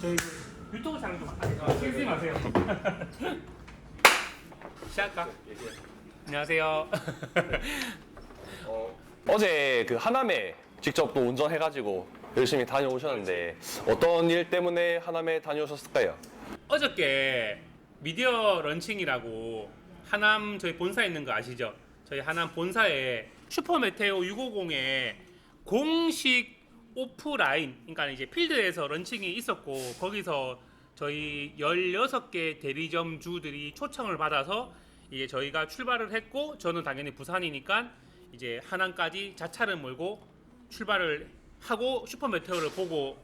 저희 그 촬영 좀 하세요. 신지 마세요. 시작할까? 안녕하세요. 어제 그 하남에 직접 또 운전해가지고 열심히 다녀오셨는데 어떤 일 때문에 하남에 다녀오셨을까요? 어저께 미디어 런칭이라고 하남 저희 본사에 있는 거 아시죠? 저희 하남 본사에 슈퍼 메테오 650의 공식 오프라인, 그러니까 이제 필드에서 런칭이 있었고 거기서 저희 16개 대리점 주들이 초청을 받아서 이제 저희가 출발을 했고 저는 당연히 부산이니까 이제 하남까지 자차를 몰고 출발을 하고 슈퍼 메테오를 보고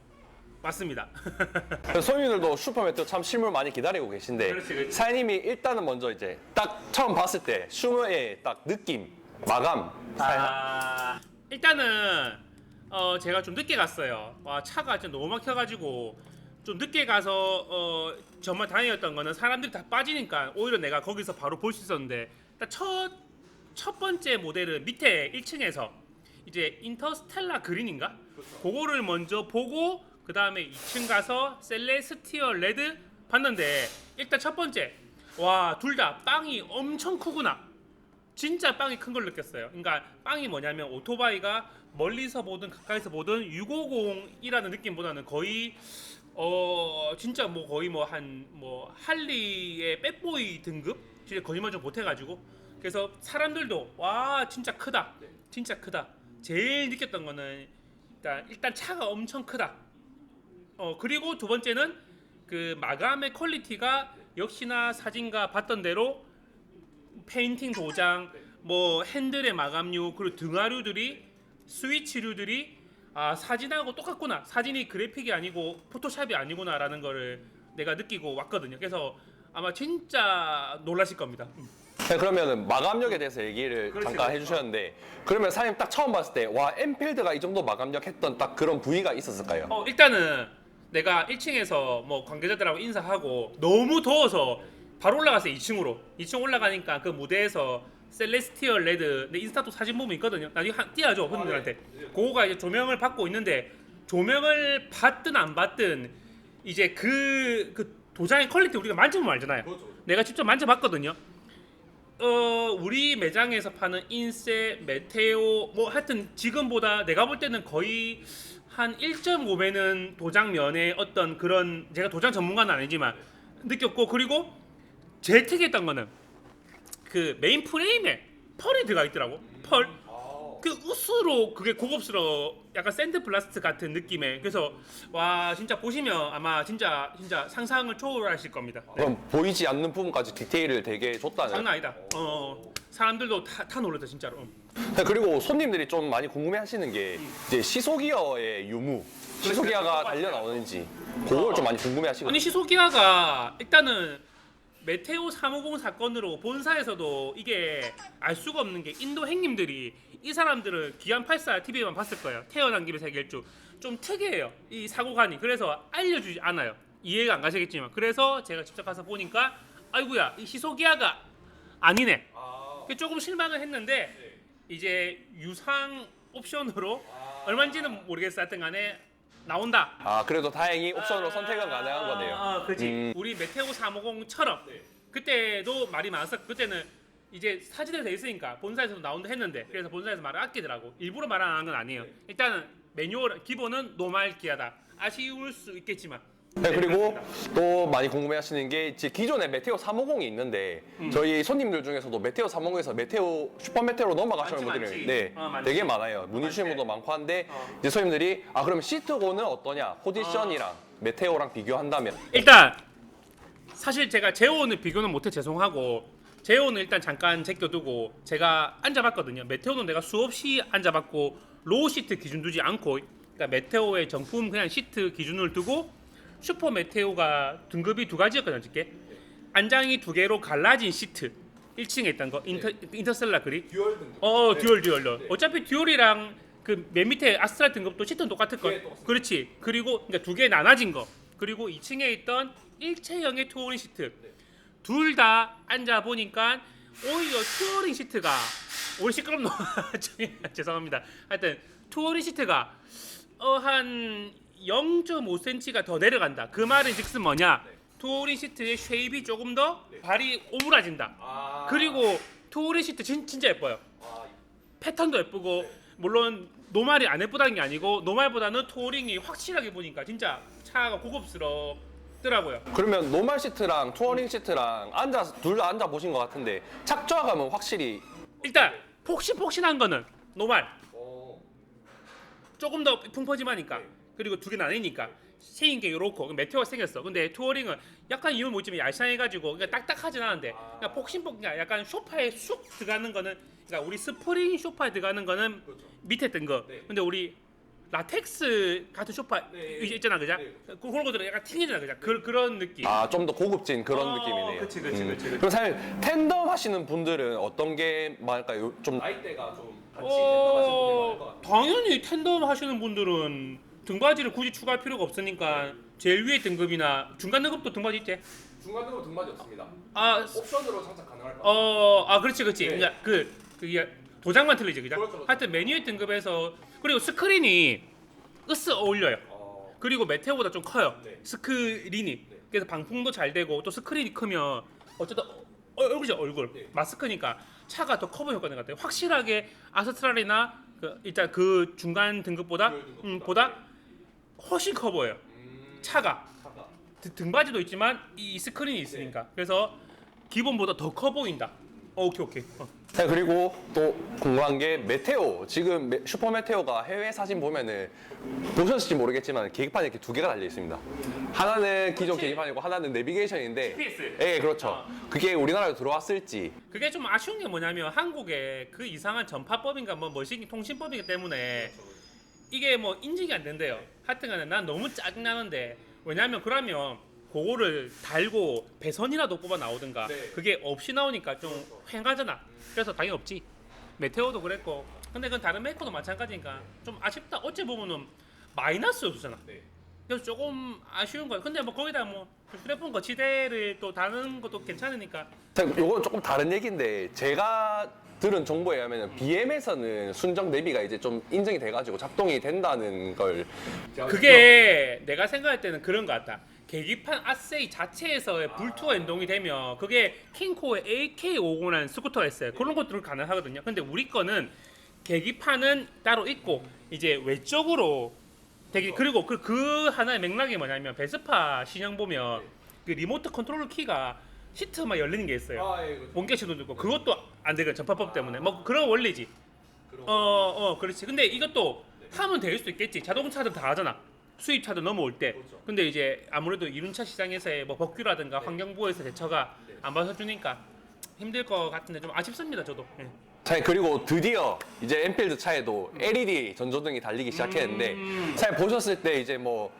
왔습니다. 소민들도 슈퍼매트 참 실물 많이 기다리고 계신데 그렇지, 그렇지. 사장님이 일단은 먼저 이제 딱 처음 봤을 때 슈머의 딱 느낌, 마감 아, 일단은 어, 제가 좀 늦게 갔어요. 와 차가 진짜 너무 막혀가지고 좀 늦게 가서 어, 정말 다행이었던 거는 사람들이 다 빠지니까 오히려 내가 거기서 바로 볼 수 있었는데 첫, 첫 번째 모델은 밑에 1층에서 이제 인터스텔라 그린인가? 그거를 먼저 보고 그 다음에 2층 가서 셀레스티얼 레드 봤는데 일단 첫 번째 와 둘 다 빵이 엄청 크구나. 진짜 빵이 큰 걸 느꼈어요. 그러니까 빵이 뭐냐면 오토바이가 멀리서 보든 가까이서 보든 650이라는 느낌보다는 거의 어 진짜 뭐 거의 뭐 한뭐 할리의 백보이 등급? 진짜 거짓말 좀 못해가지고. 그래서 사람들도 와 진짜 크다. 진짜 크다. 제일 느꼈던 거는 일단 일단 차가 엄청 크다. 어 그리고 두 번째는 그 마감의 퀄리티가 역시나 사진과 봤던 대로 페인팅 도장, 뭐 핸들의 마감류 그리고 등화류들이 스위치류들이 아 사진하고 똑같구나. 사진이 그래픽이 아니고 포토샵이 아니구나라는 거를 내가 느끼고 왔거든요. 그래서 아마 진짜 놀라실 겁니다. 네, 그러면은 마감력에 대해서 얘기를 그렇지, 잠깐 그렇지. 해주셨는데 그러면 사장님 딱 처음 봤을 때와 엔필드가 이 정도 마감력 했던 딱 그런 부위가 있었을까요? 어 일단은 내가 1층에서 뭐 관계자들하고 인사하고 너무 더워서 바로 올라갔어요 2층으로. 2층 올라가니까 그 무대에서 셀레스티얼 레드 내 인스타도 사진 보면 있거든요. 나중에 한 띄워줘 분들한테. 그거가 이제 조명을 받고 있는데 조명을 받든 안 받든 이제 그, 그 도장의 퀄리티 우리가 만져보면 알잖아요. 내가 직접 만져봤거든요. 어 우리 매장에서 파는 인세, 메테오 뭐 하여튼 지금보다 내가 볼 때는 거의 한 1.5배는 도장면의 어떤 그런 제가 도장 전문가는 아니지만 느꼈고 그리고 제일 특이했던 거는 그 메인 프레임에 펄이 들어가 있더라고 펄. 그 우스로 그게 고급스러워 약간 샌드 플라스트 같은 느낌의 그래서 와 진짜 보시면 아마 진짜 진짜 상상을 초월하실 겁니다. 네. 그럼 보이지 않는 부분까지 디테일을 되게 줬다는 장난 아니다. 어, 어. 사람들도 다, 다 놀랐다 진짜로. 응. 네, 그리고 손님들이 좀 많이 궁금해하시는 게 이제 시소기어의 유무, 시소기어가 달려 나오는지 그걸 좀 많이 궁금해하시거든요. 아니 시소기아가 일단은 메테오 350 사건으로 본사에서도 이게 알 수가 없는 게 인도 행님들이 이 사람들을 기안 84 TV에만 봤을 거예요. 태어난 김에 세계일주 좀 특이해요. 이 사고관이 그래서 알려주지 않아요. 이해가 안 가시겠지만 그래서 제가 직접 가서 보니까 아이구야 이 시소기아가 아니네. 그게 조금 실망을 했는데 이제 유상 옵션으로 얼마인지는 모르겠어 하여튼 간에 나온다. 아 그래도 다행히 옵션으로 선택은 가능한 거네요. 아, 그렇지. 음. 우리 메테오 350처럼 그때도 말이 많았어. 그때는 이제 사진에 돼 있으니까 본사에서도 나온다 했는데 그래서 본사에서 말을 아끼더라고. 일부러 말 안 하는 건 아니에요. 일단은 매뉴얼 기본은 노말 기하다. 아쉬울 수 있겠지만 네, 그리고 또 많이 궁금해하시는 게 이제 기존에 메테오 350이 있는데 저희 손님들 중에서도 메테오 350에서 메테오 슈퍼 메테오로 넘어가시는 많지, 분들이 많지. 네, 어, 많지. 되게 많아요. 문의 많지. 분도 많고 한데 어. 이제 손님들이 아 그러면 시트고는 어떠냐? 포지션이랑 메테오랑 비교한다면 일단 사실 제가 제오는 비교는 못해 죄송하고 제오는 일단 잠깐 제껴두고 제가 앉아봤거든요. 메테오는 내가 수없이 앉아봤고 로우 시트 기준 두지 않고 그러니까 메테오의 정품 그냥 시트 기준을 두고 슈퍼 메테오가 등급이 두 가지였거든요. 어저께 안장이 두 개로 갈라진 시트 1층에 있던 거 인터, 인터셀라 그리 듀얼 등급. 어 네. 듀얼 듀얼로 네. 어차피 듀얼이랑 그 맨 밑에 아스트랄 등급도 시트는 똑같을 걸 네, 똑같습니다. 그렇지 그리고 그러니까 두 개 나눠진 거 그리고 2층에 있던 일체형의 투어링 시트 둘다 앉아 보니까 오히려 투어링 시트가 오늘 시끄럽노 죄송합니다 하여튼 투어링 시트가 어한 0.5cm가 더 내려간다. 그 말은 즉슨 뭐냐? 투어링 시트의 쉐입이 조금 더 발이 오므라진다. 아. 그리고 투어링 시트 진, 진짜 예뻐요. 패턴도 예쁘고 물론 노말이 안 예쁘다는 게 아니고 노말보다는 투어링이 확실하게 보니까 진짜 차가 고급스럽더라고요. 그러면 노멀 시트랑 투어링 시트랑 앉아서 둘다 앉아 보신 것 같은데 착좌감은 확실히 일단 폭신폭신한 거는 노말 조금 더 풍퍼짐하니까 그리고 두 개 나뉘니까 생긴 게 이렇고 메테오가 생겼어. 근데 투어링은 약간 이유 못 지면 얄쌍해가지고 그러니까 딱딱하진 않은데 그러니까 폭신폭 그러니까 약간 소파에 쑥 들어가는 거는 그러니까 우리 스프링 소파에 들어가는 거는 밑에 뜬 거. 근데 우리 라텍스 같은 소파 이제 있잖아 그죠? 그 그런 것들은 약간 튕기잖아 그죠? 그, 그런 느낌. 아 좀 더 고급진 그런 어, 느낌이네요. 음. 그치, 그치, 그치, 그치. 그럼 사실 텐덤 하시는 분들은 어떤 게 말까요? 좀 나이대가 좀 어, 당연히 텐덤 하시는 분들은 등받이를 굳이 추가할 필요가 없으니까 제일 위에 등급이나 중간 등급도 등받이 있지? 중간으로 등받이 없습니다. 아, 옵션으로 장착 가능할까? 어, 아 그렇지 그렇지. 네. 그러니까 그 그게 도장만 틀리지 그죠? 그렇죠, 그렇죠. 하여튼 메뉴의 등급에서 그리고 스크린이 으스 어울려요. 그리고 메테오보다 좀 커요. 네. 스크린이. 그래서 방풍도 잘 되고 또 스크린이 크면 어쨌든 어, 얼굴이죠 얼굴. 네. 마스크니까 차가 더 커 보일 것 같아요. 확실하게 아스트랄이나 그 일단 그 중간 등급보다 그 등급보다. 음, 보다 훨씬 커 보여요. 음, 차가 드- 등받이도 있지만 이 스크린이 있으니까 그래서 기본보다 더 커 보인다. 어, 오케이 오케이. 어. 네, 그리고 또 궁금한 게 메테오 지금 메- 슈퍼 메테오가 해외 사진 보면은 보셨을지 모르겠지만 계기판이 이렇게 두 개가 달려 있습니다. 하나는 기존 그치. 계기판이고 하나는 내비게이션인데, GPS. 예, 그렇죠. 어. 그게 우리나라에 들어왔을지 그게 좀 아쉬운 게 뭐냐면 한국에 그 이상한 전파법인가 뭐 뭐시 통신법이기 때문에 이게 뭐 인증이 안 된대요. 하여튼간에 난 너무 짜증 나는데 왜냐면 그러면 그거를 달고 배선이라도 뽑아 나오든가 네. 그게 없이 나오니까 좀 휑하잖아. 그래서 당연히 없지. 메테오도 그랬고 근데 그건 다른 메이커도 마찬가지니까 좀 아쉽다. 어째 보면은 마이너스 요소잖아. 네. 그래서 조금 아쉬운 거야. 근데 뭐 거기다 뭐 휴대폰 거치대를 또 다는 것도 괜찮으니까 자, 요건 조금 다른 얘기인데 제가 들은 정보에 의하면 BM에서는 순정 내비가 이제 좀 인증이 돼가지고 작동이 된다는 걸 그게 내가 생각할 때는 그런 것 같다. 계기판 아세이 자체에서의 불투가 연동이 되면 그게 킹코의 AK509라는 스쿠터가 있어요. 그런 것들은 가능하거든요. 근데 우리 거는 계기판은 따로 있고 이제 외적으로 되게 그리고 그, 그 하나의 맥락이 뭐냐면 베스파 신형 보면 그 리모트 컨트롤 키가 시트만 열리는 게 있어요. 예, 본게 시도도 있고 그것도 안 되거든 전파법 때문에 뭐 그런 원리지. 어, 어, 그렇지. 근데 이것도 하면 될수 있겠지. 자동차들 다 하잖아. 수입차도 넘어올 때. 근데 이제 아무래도 이륜차 시장에서의 뭐 법규라든가 환경부에서 대처가 안 받아주니까 힘들 것 같은데 좀 아쉽습니다, 저도. 예. 자 그리고 드디어 이제 엔필드 차에도 LED 전조등이 달리기 시작했는데 음. 잘 보셨을 때 이제 뭐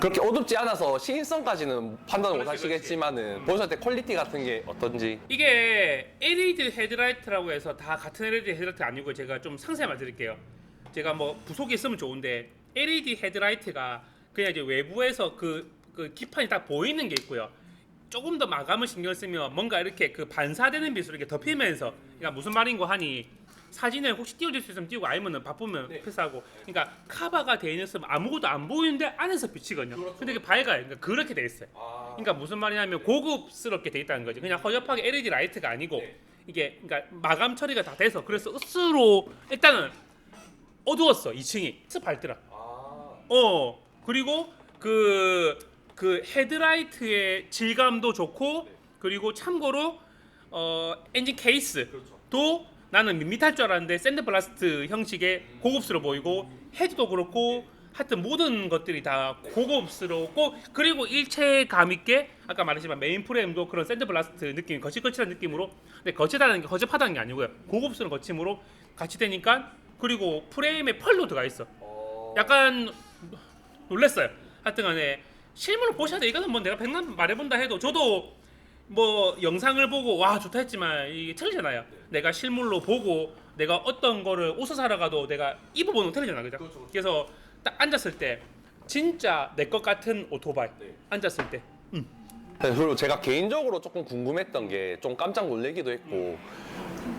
그렇게 어둡지 않아서 시인성까지는 판단을 못 그렇지, 하시겠지만은 보셨을 때 퀄리티 같은 게 어떤지 이게 LED 헤드라이트라고 해서 다 같은 LED 헤드라이트 아니고 제가 좀 상세히 말드릴게요. 제가 뭐 부속에 있으면 좋은데 LED 헤드라이트가 그냥 이제 외부에서 그, 그 기판이 딱 보이는 게 있고요. 조금 더 마감을 신경 쓰면 뭔가 이렇게 그 반사되는 빛으로 이렇게 덮이면서 그러니까 무슨 말인고 하니 사진을 혹시 띄워줄 수 있으면 띄우고 아니면은 바쁘면 패스하고 그러니까 카바가 돼 있으면 아무것도 안 보이는데 안에서 비치거든요. 근데 이게 밝아요. 그러니까 그렇게 돼 있어요. 그러니까 무슨 말이냐면 고급스럽게 돼 있다는 거지. 그냥 허접하게 LED 라이트가 아니고 이게 그러니까 마감 처리가 다 돼서 그래서 으스로 일단은 어두웠어 2층이 스 밝더라. 어 그리고 그, 그 헤드라이트의 질감도 좋고 그리고 참고로 어 엔진 케이스도 나는 밋밋할 줄 알았는데 샌드블라스트 형식의 고급스러워 보이고 헤드도 그렇고 하여튼 모든 것들이 다 고급스럽고 그리고 일체감 있게 아까 말했지만 메인 프레임도 그런 샌드블라스트 느낌 거칠거칠한 느낌으로 근데 거칠다는 게 거접하다는 게 아니고요 고급스러운 거침으로 같이 되니까 그리고 프레임에 펄로 들어가 있어 약간 놀랬어요. 하여튼간에 실물로 보셔야 돼. 이거는 뭐 내가 백만 말해본다 해도 저도 뭐 영상을 보고 와 좋다 했지만 이게 틀리잖아요. 내가 실물로 보고 내가 어떤 거를 옷을 사러 가도 내가 입어보는 거 틀리잖아, 그죠? 그래서 딱 앉았을 때 진짜 내 것 같은 오토바이 앉았을 때 네, 그리고 제가 개인적으로 조금 궁금했던 게 좀 깜짝 놀래기도 했고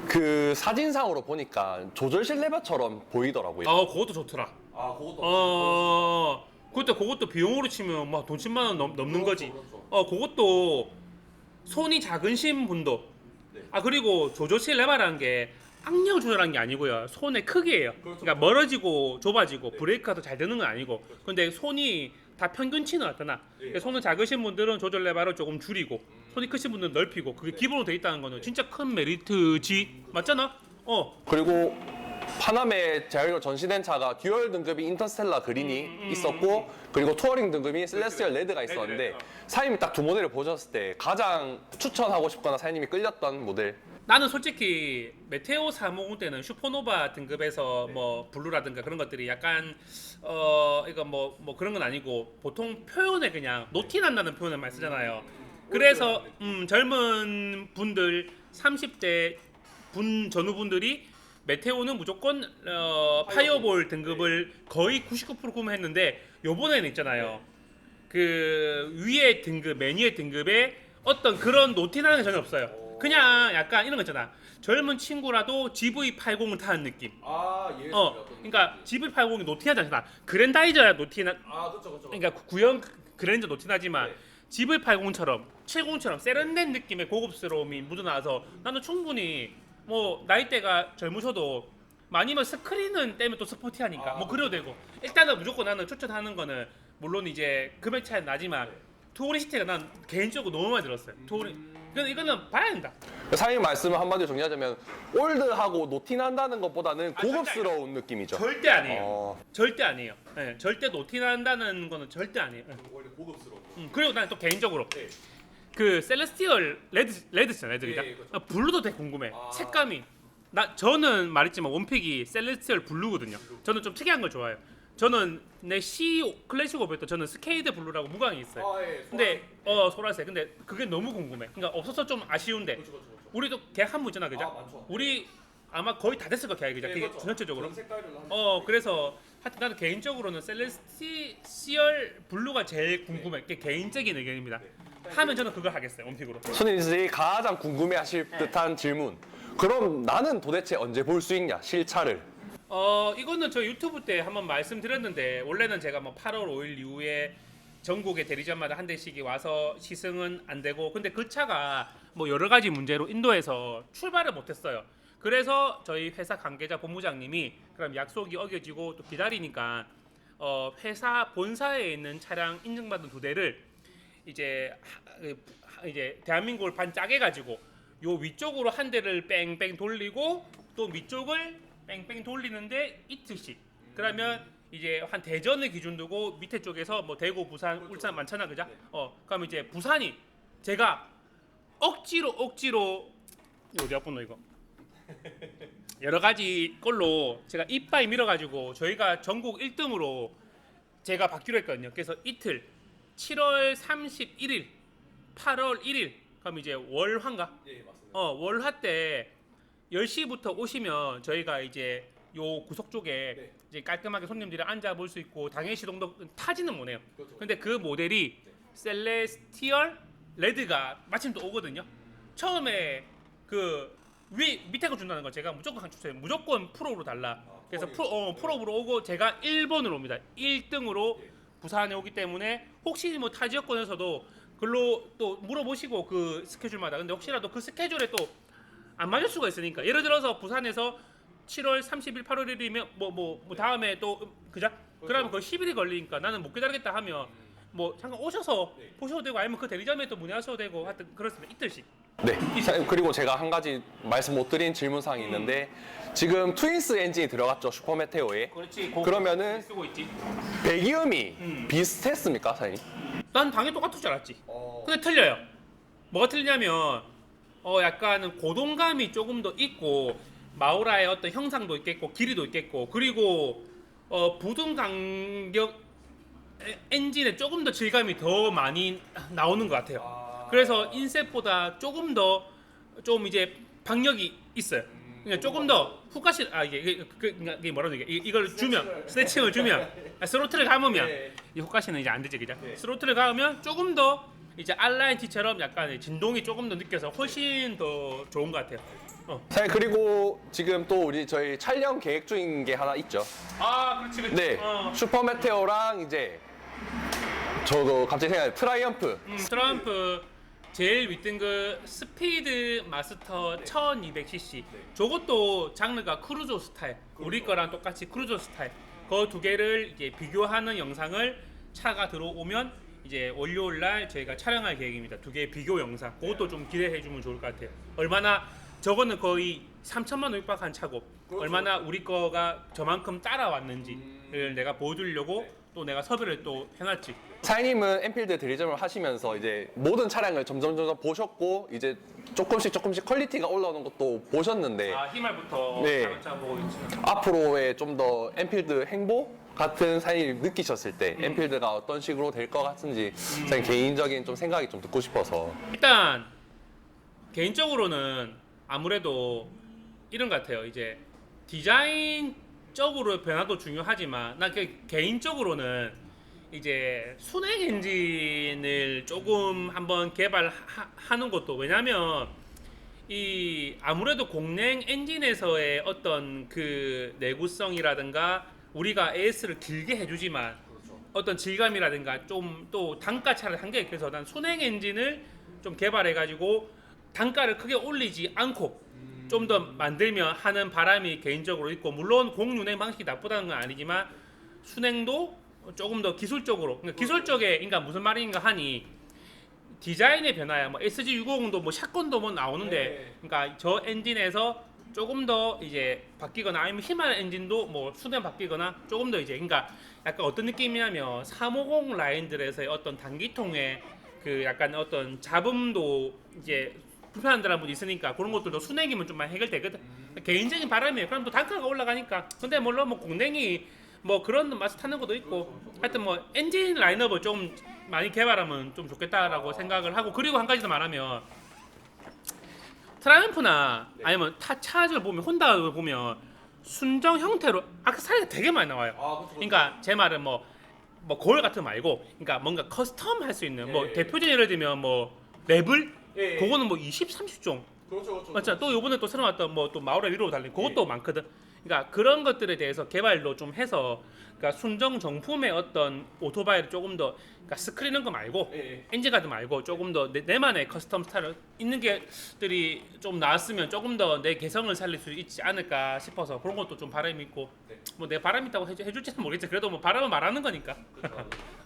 그 사진상으로 보니까 조절실 레버처럼 보이더라고요. 어, 그것도 좋더라. 아, 그것도 어, 그것도 그것도 비용으로 치면 막 돈 10만 원 넘, 넘는 거지. 그렇죠. 어 그것도 손이 작으신 분도. 네. 아 그리고 조조실 레바라는 게 악력을 조절하는 게 아니고요. 손의 크기예요. 그렇죠. 그러니까 멀어지고 좁아지고 브레이크가 더 잘 되는 건 아니고 근데 손이 다 평균치는 어떠나 네. 손은 작으신 분들은 조절 레바를 조금 줄이고 손이 크신 분들은 넓히고 그게 기본으로 돼 있다는 거는 진짜 큰 메리트지. 맞잖아? 어. 그리고 파남에 제일로 전시된 차가 듀얼 등급이 인터스텔라 그린이 있었고 그리고 투어링 등급이 셀레스티얼 레드가 있었는데. 사장님이 딱 두 모델을 보셨을 때 가장 추천하고 싶거나 사장님이 끌렸던 모델. 나는 솔직히 메테오 350 때는 슈퍼노바 등급에서 뭐 블루라든가 그런 것들이 약간 어 이거 뭐 뭐 그런 건 아니고 보통 표현에 그냥 노티 난다는 표현을 많이 쓰잖아요. 그래서 음 젊은 분들 30대 분 전후분들이 메테오는 무조건 어, 파이어볼 등급을 거의 99% 구매했는데 요번에는 있잖아요. 그 위에 등급 메뉴의 등급에 어떤 그런 노티나는 게 전혀 없어요. 그냥 약간 이런 거 있잖아. 젊은 친구라도 GV80을 타는 느낌. 아 어, 그러니까 GV80이 노티하지 않잖아. 그랜다이저야 노티나. 아 그렇죠 그렇죠 그러니까 구- 구형 그랜저 노티나지만 네. GV80처럼 70처럼 세련된 느낌의 고급스러움이 묻어나서 나는 충분히 뭐 나이대가 젊으셔도 아니면 스크린은 떼면 또 스포티하니까 아, 뭐 그래도 되고 일단은 무조건 나는 추천하는 거는 물론 이제 금액 차이는 나지만 네. 투어리시티가 난 개인적으로 너무 많이 들었어요. 투어리 근데 이거는 봐야 된다. 사장님 말씀을 한마디로 정리하자면 올드하고 노티난다는 것보다는 아, 고급스러운 느낌이죠 절대 아니에요. 어, 절대 아니에요. 예, 절대 노티난다는 거는 절대 아니에요. 예. 원래 고급스러운 음, 그리고 나는 또 개인적으로 네. 그 셀레스티얼 레드 레드잖아 레드니까 예, 예, 그렇죠. 아, 블루도 되게 궁금해. 아. 색감이. 나 저는 말했지만 원픽이 셀레스티얼 블루거든요. 저는 좀 특이한 걸 좋아해요. 저는 내 C 클래식 오브에 또 저는 스케이드 블루라고 무광이 있어요. 예, 근데 어 소라색. 근데 그게 너무 궁금해. 그러니까 없어서 좀 아쉬운데 우리도 계약 한무 있잖아 그죠? 아, 많죠. 우리 아마 거의 다 됐을 거 계약이 그죠? 네, 그게 그렇죠. 전체적으로. 색깔로 어 그래서 하여튼 나는 개인적으로는 셀레스티얼 블루가 제일 궁금해. 그게 개인적인 의견입니다 하면 저는 그걸 하겠어요 원픽으로. 손님들이 가장 궁금해하실 듯한 질문. 그럼 나는 도대체 언제 볼 수 있냐 실차를? 어 이거는 저 유튜브 때 한번 말씀드렸는데 원래는 제가 뭐 8월 5일 이후에 전국의 대리점마다 한 대씩이 와서 시승은 안 되고 근데 그 차가 뭐 여러 가지 문제로 인도에서 출발을 못했어요. 그래서 저희 회사 관계자 본부장님이 그럼 약속이 어겨지고 또 기다리니까 어 회사 본사에 있는 차량 인증받은 두 대를 이제 하- 그 하- 이제 대한민국을 반 짜게 가지고 요 위쪽으로 한 대를 뺑뺑 돌리고 또 위쪽을 뺑뺑 돌리는데 이틀씩. 그러면 이제 한 대전을 기준 두고 밑에 쪽에서 뭐 대구, 부산, 울산 많잖아 그죠? 어 그럼 이제 부산이 제가 억지로 억지로 어디 아프노 이거? 여러 가지 걸로 제가 이빠이 밀어가지고 저희가 전국 1등으로 제가 받기로 했거든요. 그래서 이틀 7월 31일, 8월 1일 그럼 이제 월화인가? 예 맞습니다 어 월화 때 10시부터 오시면 저희가 이제 요 구석 쪽에 네. 이제 깔끔하게 손님들이 앉아 볼 수 있고 당일 시동도 타지는 못해요. 그렇죠. 근데 그 모델이 셀레스티얼 레드가 마침 또 오거든요. 처음에 그 위 밑에 거 준다는 거 제가 무조건 강추해요. 무조건 프로로 달라. 그래서 프로로. 프로 어, 프로로 오고 제가 1번으로 옵니다. 1등으로 예. 부산에 오기 때문에 혹시 뭐 타 지역권에서도 글로 또 물어보시고 그 스케줄마다. 근데 혹시라도 그 스케줄에 또 안 맞을 수가 있으니까. 예를 들어서 부산에서 7월 30일, 8월 1일이면 뭐뭐뭐 다음에 또 그자 그러면 거의 10일이 걸리니까 나는 못 기다리겠다 하면 뭐 잠깐 오셔서 네. 보셔도 되고 아니면 그 대리점에 또 문의하셔도 되고 하여튼 그렇습니다. 이틀씩 네. 사- 그리고 제가 한 가지 말씀 못 드린 질문 사항이 있는데 지금 트윈스 엔진이 들어갔죠 슈퍼메테오에. 그렇지 그러면은 쓰고 있지 배기음이 음. 비슷했습니까, 사장님? 난 당연히 똑같을 줄 알았지 어. 근데 틀려요. 뭐가 틀리냐면 어 약간 고동감이 조금 더 있고 마우라의 어떤 형상도 있겠고 길이도 있겠고 그리고 어 부등 간격 에- 엔진에 조금 더 질감이 더 많이 나오는 것 같아요. 그래서 인셋보다 조금 더 좀 이제 박력이 있어요. 그러니까 조금 더 후가시 아 이게 그, 그, 그러니까 이게 뭐라고 이게 이- 이걸 주면 스트레칭을 주면 아, 스로틀을 감으면 네. 이 후가시는 이제 안 되지 그죠? 네. 스로틀을 감으면 조금 더 이제 알라인 티처럼 약간 진동이 조금 더 느껴서 훨씬 더 좋은 것 같아요. 어. 사장님 그리고 지금 또 우리 저희 촬영 계획 중인 게 하나 있죠. 아 그렇지 그렇지. 네. 어. 슈퍼 메테오랑 이제 저도 갑자기 생각나요. 트라이언프. 음, 트럼프 제일 윗등급 스피드 마스터 1200cc 저것도 장르가 크루저 스타일. 우리 거랑 똑같이 크루저 스타일. 그 두 개를 이제 비교하는 영상을 차가 들어오면 이제 월요일 날 저희가 촬영할 계획입니다. 두 개의 비교 영상. 그것도 좀 기대해 주면 좋을 것 같아요. 얼마나 저거는 거의 3천만 원 육박한 차고 얼마나 우리 거가 저만큼 따라왔는지를 내가 보여주려고 또 내가 섭외를 또 해놨지 사장님은 엔필드 대리점을 하시면서 이제 모든 차량을 점점 점점 보셨고 이제 조금씩 조금씩 퀄리티가 올라오는 것도 보셨는데 아 희말부터 네. 차근차근 보고 있지. 앞으로의 좀더 엔필드 행보 같은 사장님 느끼셨을 때 음. 엔필드가 어떤 식으로 될 것 같은지 사장님 개인적인 좀 생각이 좀 듣고 싶어서 일단 개인적으로는 아무래도 이런 것 같아요. 이제 디자인적으로 변화도 중요하지만 나그 개인적으로는 이제 순행 엔진을 조금 한번 개발하는 것도 왜냐면 이 아무래도 공랭 엔진에서의 어떤 그 내구성이라든가 우리가 AS를 길게 해주지만 어떤 질감이라든가 좀 또 단가 차를 한게 그래서 난 순행 엔진을 좀 개발해 가지고 단가를 크게 올리지 않고 좀 더 만들면 하는 바람이 개인적으로 있고 물론 공윤행 방식이 나쁘다는 건 아니지만 순행도 조금 더 기술적으로 그러니까 기술적에 그러니까 무슨 말인가 하니 디자인의 변화야. 뭐 SG650도 뭐 샷건도 뭐 나오는데 그러니까 저 엔진에서 조금 더 이제 바뀌거나 아니면 히말 엔진도 뭐 수냉 바뀌거나 조금 더 이제 그러니까 약간 어떤 느낌이냐면 350 라인들에서의 어떤 단기통의 그 약간 어떤 잡음도 이제 불편한 데한 분 있으니까 그런 것들도 순행이면 좀 많이 해결되거든. 개인적인 바람이에요. 그럼 또 단가가 올라가니까. 근데 물론 뭐 공랭이 뭐 그런 맛을 타는 것도 있고. 하여튼 뭐 엔진 라인업을 좀 많이 개발하면 좀 좋겠다라고 생각을 하고 그리고 한 가지 더 말하면 트라이언프나 아니면 타 차를 보면 혼다를 보면 순정 형태로 악세사리가 되게 많이 나와요. 그러니까 제 말은 뭐, 뭐 거울 같은 거 말고, 그러니까 뭔가 커스텀 할 수 있는 뭐 예. 대표적인 예를 들면 뭐 레블, 예, 예. 그거는 뭐 20, 30종 그렇죠 그렇죠 맞죠? 또 요번에 또 새로 나왔던 뭐 또 마우라 위로 달린 그것도 많거든. 그러니까 그런 것들에 대해서 개발도 좀 해서 그러니까 순정 정품의 어떤 오토바이를 조금 더 그러니까 스크리는 거 말고 예. 엔진 가드 말고 조금 더 내, 내만의 커스텀 스타일 있는 게들이 좀 나왔으면 조금 더 내 개성을 살릴 수 있지 않을까 싶어서 그런 것도 좀 바람이 있고 네. 뭐 내 바람 있다고 해줄, 해줄지는 모르겠지 그래도 뭐 바람은 말하는 거니까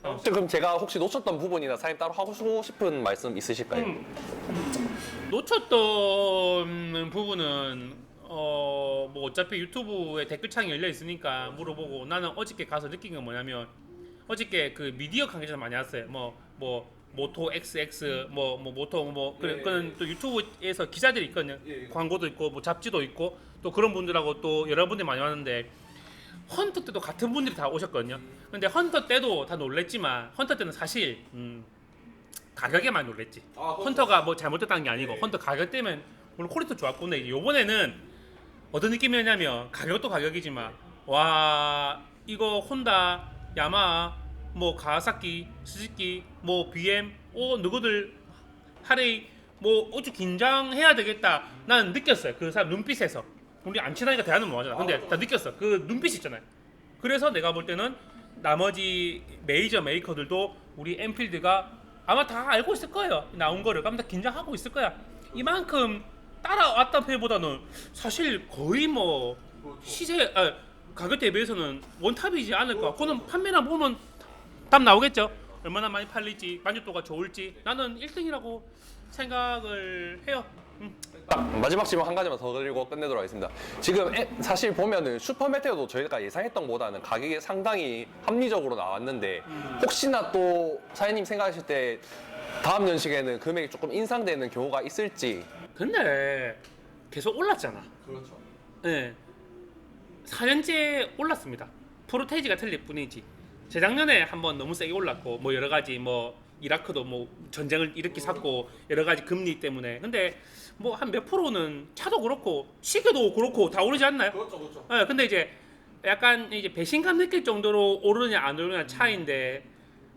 혹시 그럼 제가 혹시 놓쳤던 부분이나 사장님 따로 하고 싶은 말씀 있으실까요? 음. 놓쳤던 부분은 어 뭐 어차피 유튜브에 댓글창이 열려 있으니까 물어보고 나는 어저께 가서 느낀 건 뭐냐면 어저께 그 미디어 관계자 많이 왔어요. 뭐 뭐 모토 XX 뭐 뭐 모토 뭐 그래 예, 그는 또 유튜브에서 기자들이 있거든요. 예, 예. 광고도 있고 뭐 잡지도 있고 또 그런 분들하고 또 여러분들이 많이 왔는데 헌터 때도 같은 분들이 다 오셨거든요. 근데 헌터 때도 다 놀랬지만 헌터 때는 사실 음, 가격에 많이 놀랬지. 아. 헌터가 뭐 잘못됐다는 게 아니고 네. 헌터 가격 때문에 물론 퀄리티 좋았고 근데 요번에는 어떤 느낌이었냐면 가격도 가격이지만 와 이거 혼다 야마하 뭐 가와사키 스즈키 뭐 BM 오 누구들 하레이 뭐 어쭈 긴장해야 되겠다. 나는 느꼈어요. 그 사람 눈빛에서. 우리 안 친하니까 대화는 못 하잖아. 근데 다 느꼈어. 그 눈빛 있잖아요. 그래서 내가 볼 때는 나머지 메이저 메이커들도 우리 엔필드가 아마 다 알고 있을 거예요. 나온 거를. 그럼 다 긴장하고 있을 거야. 이만큼 따라왔던 편보다는 사실 거의 뭐 시세 아, 가격 대비해서는 원탑이지 않을까. 그거는 판매나 보면 답 나오겠죠. 얼마나 많이 팔릴지 만족도가 좋을지. 나는 1등이라고 생각을 해요. 음. 딱 마지막 질문 한 가지만 더 드리고 끝내도록 하겠습니다. 지금 에- 사실 보면은 슈퍼 메테오도 저희가 예상했던 것보다는 가격이 상당히 합리적으로 나왔는데 혹시나 또 사장님 생각하실 때 다음 연식에는 금액이 조금 인상되는 경우가 있을지 근데 계속 올랐잖아 그렇죠. 네. 4년째 올랐습니다. 프로테이지가 틀릴 뿐이지. 재작년에 한번 너무 세게 올랐고 뭐 여러 가지 뭐 이라크도 뭐 전쟁을 일으키 샀고 여러 가지 금리 때문에 근데 뭐 한 몇 프로는 차도 그렇고 시계도 그렇고 다 오르지 않나요? 그렇죠, 그렇죠. 예, 근데 이제 약간 이제 배신감 느낄 정도로 오르냐 안 오르냐 차이인데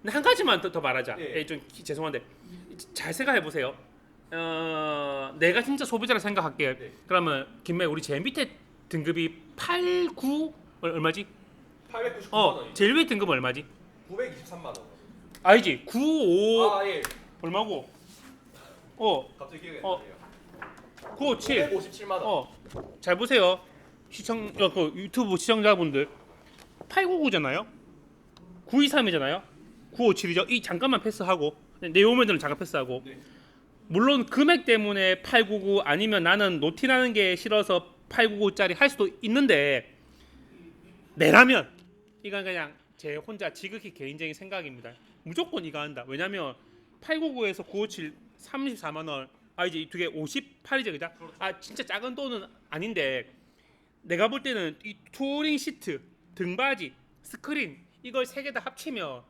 근데 한 가지만 더, 더 말하자. 예. 예, 좀 기- 죄송한데 잘 생각해 보세요. 어, 내가 진짜 소비자라 생각할게. 네. 그러면 김매 우리 제일 밑에 등급이 8, 9 얼- 얼마지? 899만 어, 제일 위에 등급 은 얼마지? 923만 원. 아니지 95 예. 얼마고? 어 갑자기 기억이 어. 957 57만 원. 어, 잘 보세요. 시청, 어, 그 유튜브 시청자분들 899잖아요. 923이잖아요. 957이죠. 이 잠깐만 패스하고 네오메들은 잠깐 패스하고. 네. 물론 금액 때문에 899 아니면 나는 노티나는 게 싫어서 899짜리 할 수도 있는데 내라면 이건 그냥 제 혼자 지극히 개인적인 생각입니다. 무조건 이거 한다. 왜냐면 899에서 957 34만 원. 아 이제 이 두 개 58이죠, 그죠? 아 진짜 작은 돈은 아닌데 내가 볼 때는 이 투어링 시트, 등받이, 스크린 이걸 세 개 다 합치면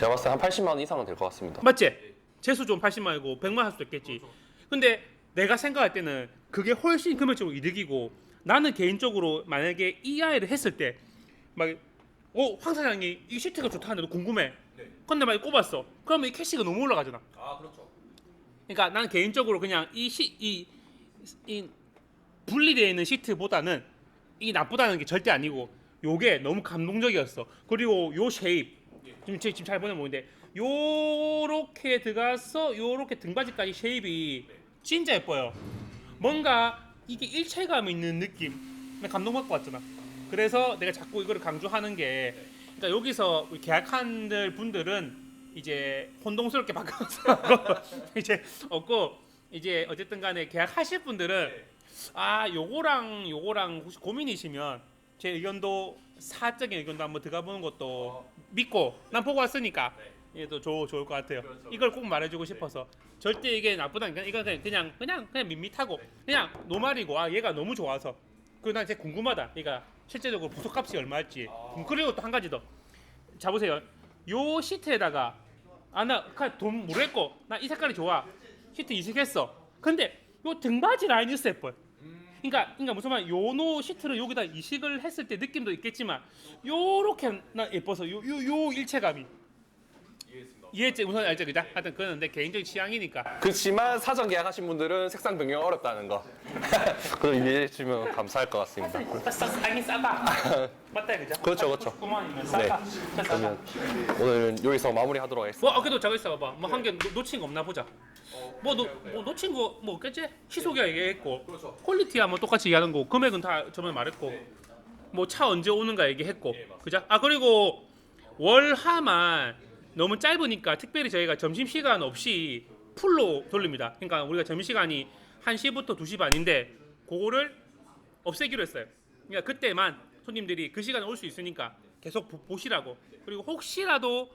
제가 봤을 때 한 80만 원 이상은 될 것 같습니다. 맞지? 재수 좀 80만이고 100만 할 수도 있겠지. 근데 내가 생각할 때는 그게 훨씬 금액적으로 이득이고 나는 개인적으로 만약에 EI를 했을 때막 어, 황 사장이 이 시트가 좋다는데 너 궁금해. 네. 근데 만약 꼽았어. 그러면 이 캐시가 너무 올라가잖아. 아 그렇죠. 그러니까 나는 개인적으로 그냥 이시이이 분리되어 있는 시트보다는 이 나쁘다는 게 절대 아니고 요게 너무 감동적이었어. 그리고 요 쉐입 지금 제- 지금 잘 보면 보이는데 요렇게 들어가서 요렇게 등받이까지 쉐입이 진짜 예뻐요. 뭔가 이게 일체감 있는 느낌. 나 감동받고 왔잖아. 그래서 내가 자꾸 이거를 강조하는 게 그러니까 여기서 우리 계약한 분들은 이제 혼동스럽게 바꿔서 이제 없고 이제 어쨌든 간에 계약하실 분들은 아 요거랑 요거랑 혹시 고민이시면 제 의견도 사적인 의견도 한번 들어가 보는 것도 믿고 난 보고 왔으니까 얘도 좋 좋을 것 같아요. 이걸 꼭 말해주고 싶어서 절대 이게 나쁘다니까 이건 그냥 그냥 그냥 그냥 밋밋하고 그냥 노말이고 아 얘가 너무 좋아서 그리고 난 진짜 궁금하다. 얘가 실제적으로 부속값이 얼마일지. 음, 그리고 또 한 가지 더. 자 보세요. 요 시트에다가 아나돈 모르겠고 나 이 색깔이 좋아. 시트 이식했어. 근데 요 등받이 라인이 있어 예뻐요. 그러니까 그러니까 무슨 말 요노 시트를 여기다 이식을 했을 때 느낌도 있겠지만 요렇게 나 예뻐서 요 요 요 일체감이 이해했지 우선 알죠 그죠? 하여튼 그건 내 개인적인 취향이니까 그렇지만 사전 계약하신 분들은 색상 변경 어렵다는 거. 그걸 이해해 주시면 감사할 것 같습니다. 싸긴 싸다 맞다 그죠? 그렇죠, 그렇죠. 9만이면 싸다 싸다 그러면 오늘은 여기서 마무리하도록 하겠습니다. 뭐 아까도 저거 있어 봐봐 뭐 한 개 놓친 거 없나 보자 뭐, 노, 뭐 놓친 거 뭐 없겠지? 희소기가 얘기했고. 퀄리티야 뭐 똑같이 얘기하는 거. 금액은 다 저번에 말했고. 뭐 차 언제 오는가 얘기했고. 그죠? 아 그리고 월하만 너무 짧으니까 특별히 저희가 점심시간 없이 풀로 돌립니다. 그러니까 우리가 점심시간이 1시부터 2시 반인데 그거를 없애기로 했어요. 그러니까 그때만 손님들이 그 시간에 올 수 있으니까 계속 보, 보시라고. 그리고 혹시라도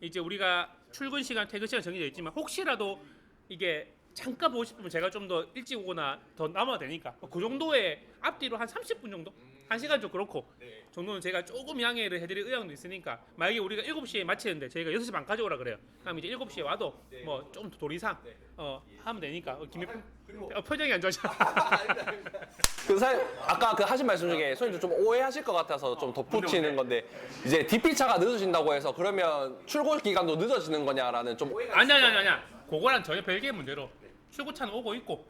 이제 우리가 출근 시간, 퇴근 시간 정해져 있지만 혹시라도 이게 잠깐 보고 싶으면 제가 좀 더 일찍 오거나 더 남아도 되니까 그 정도의 앞뒤로 한 30분 정도? 한 시간 좀 그렇고 정도는 제가 조금 양해를 해드릴 의향도 있으니까 만약에 우리가 7시에 마치는데 저희가 6시 반까지 오라 그래요. 그럼 이제 7시에 와도 뭐좀더 돌이상 어, 하면 되니까. 어, 김혜 어, 표정이 안 좋아져. 그 사, 아까 그 하신 말씀 중에 손님들 좀 오해하실 것 같아서 좀 덧붙이는 건데 이제 DP차가 늦어진다고 해서 그러면 출고 기간도 늦어지는 거냐라는 좀 오해가 아니 아니 아니 아니야. 그거랑 전혀 별개의 문제로 출고차는 오고 있고,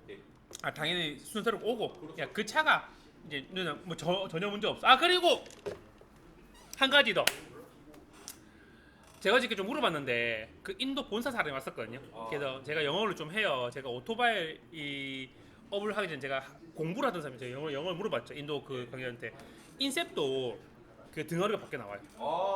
아 당연히 순서로 오고, 야그 차가 이제 누나 뭐 저, 전혀 문제 없어. 아 그리고 한 가지 더. 제가 어저께 좀 물어봤는데 그 인도 본사 사람이 왔었거든요. 그래서 제가 영어를 좀 해요. 제가 오토바이 이 업을 하기 전에 제가 공부를 하던 사람이 제가 영어 영어를 물어봤죠. 인도 그 관계한테 인셉도 그 등어리가 밖에 나와요. 어,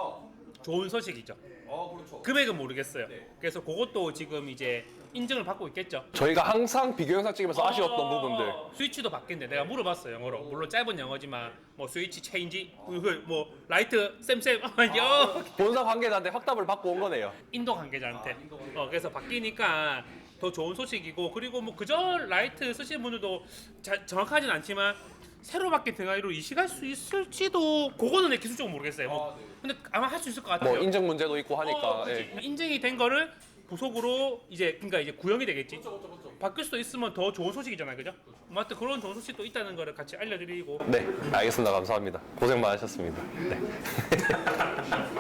좋은 소식이죠. 어 그렇죠. 금액은 모르겠어요. 그래서 그것도 지금 이제 인증을 받고 있겠죠. 저희가 항상 비교 영상 찍으면서 아쉬웠던 어, 부분들 스위치도 바뀐대. 내가 물어봤어 영어로. 물론 짧은 영어지만 뭐 스위치 체인지, 그 뭐 라이트 쌤쌤, 어, 본사 관계자한테 확답을 받고 온 거네요. 인도 관계자한테. 어, 그래서 바뀌니까 더 좋은 소식이고 그리고 뭐 그저 라이트 쓰시는 분들도 자, 정확하진 않지만 새로 바뀐 등하이로 이식할 수 있을지도 그거는 내 기술적으로 모르겠어요. 뭐. 근데 아마 할 수 있을 것 같아요. 뭐 인증 문제도 있고 하니까. 어, 그치. 예. 인증이 된 거를 부속으로 이제 그러니까 이제 구형이 되겠지. 바뀔 수도 있으면 더 좋은 소식이잖아요, 그죠? 뭐 하여튼 그런 좋은 소식도 있다는 거를 같이 알려드리고 네, 알겠습니다. 감사합니다. 고생 많으셨습니다. 네.